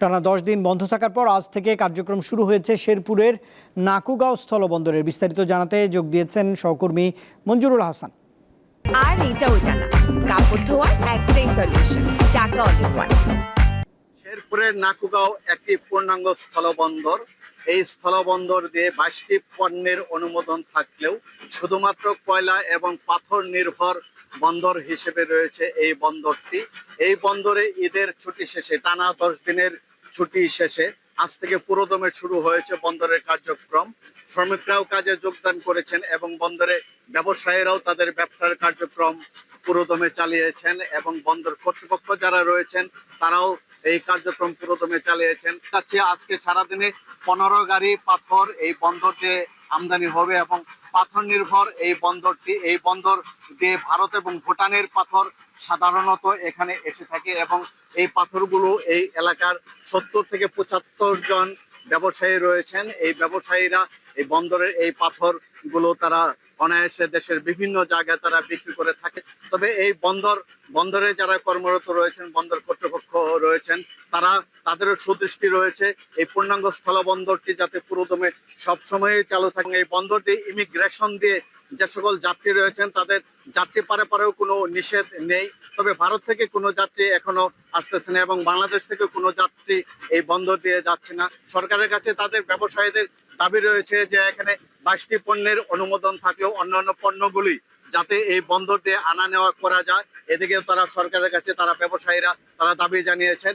টানা দশ দিন বন্ধ থাকার পর আজ থেকে কার্যক্রম শুরু হয়েছে শেরপুরের নাকুগাঁও স্থলবন্দরের। বিস্তারিত জানাতে যোগ দিয়েছেন সহকর্মী মঞ্জুরুল হাসান। আর এটা ওইটা না। কাপড় ধোয়ার একটাই সলিউশন চাকা অলি শেরপুরের নাকুগাঁও একটি পূর্ণাঙ্গ স্থলবন্দর। এই স্থলবন্দর দিয়ে বাইশটি পণ্যের অনুমোদন থাকলেও শুধুমাত্র কয়লা এবং পাথর নির্ভর বন্দর হিসেবে রয়েছে এই বন্দরটি। এই বন্দরে ঈদের ছুটি শেষে, টানা দশ দিনের ছুটি শেষে আজ থেকে পুরোদমে শুরু হয়েছে বন্দরের কার্যক্রম। শ্রমিকরাও কাজে যোগদান করেছেন এবং বন্দরে ব্যবসায়ীরাও তাদের ব্যবসার কার্যক্রম পুরোদমে চালিয়েছেন এবং বন্দর কর্তৃপক্ষ যারা রয়েছেন, তারাও এই কার্যক্রম পুরোদমে চালিয়েছেন। কাছে আজকে সারাদিনে পনেরো গাড়ি পাথর এই বন্দর দিয়ে আমদানি হবে এবং পাথর নির্ভর এই বন্দরটি, এই বন্দর দিয়ে ভারত এবং ভুটানের পাথর সাধারণত এখানে এসে থাকে এবং এই পাথরগুলো এই এলাকার সত্তর থেকে পঁচাত্তর জন ব্যবসায়ী রয়েছেন। এই ব্যবসায়ীরা এই বন্দরের এই পাথরগুলো তারা অনায়াসে দেশের বিভিন্ন জায়গায় তারা বিক্রি করে থাকে। তবে এই বন্দর, বন্দরে যারা কর্মরত রয়েছেন, বন্দর কর্তৃপক্ষ রয়েছেন, তারা তাদেরও সুদৃষ্টি রয়েছে। এই পূর্ণাঙ্গ স্থল বন্দরটি যাতে পুরোদমে সবসময় চালু থাকে। এই বন্দর দিয়ে ইমিগ্রেশন দিয়ে যে সকল যাত্রী রয়েছেন, তাদের যাত্রী পারে পারেও কোনো নিষেধ নেই। তবে ভারত থেকে কোনো যাত্রী এখনও আসতেছে না এবং বাংলাদেশ থেকে কোনো যাত্রী এই বন্দর দিয়ে যাচ্ছে না। সরকারের কাছে তাদের ব্যবসায়ীদের দাবি রয়েছে যে, এখানে বাইশটি পণ্যের অনুমোদন থাকলেও অন্যান্য পণ্যগুলি যাতে এই বন্দর দিয়ে আনা নেওয়া করা যায়। এদিকে তারা সরকারের কাছে, তারা ব্যবসায়ীরা, তারা দাবি জানিয়েছেন।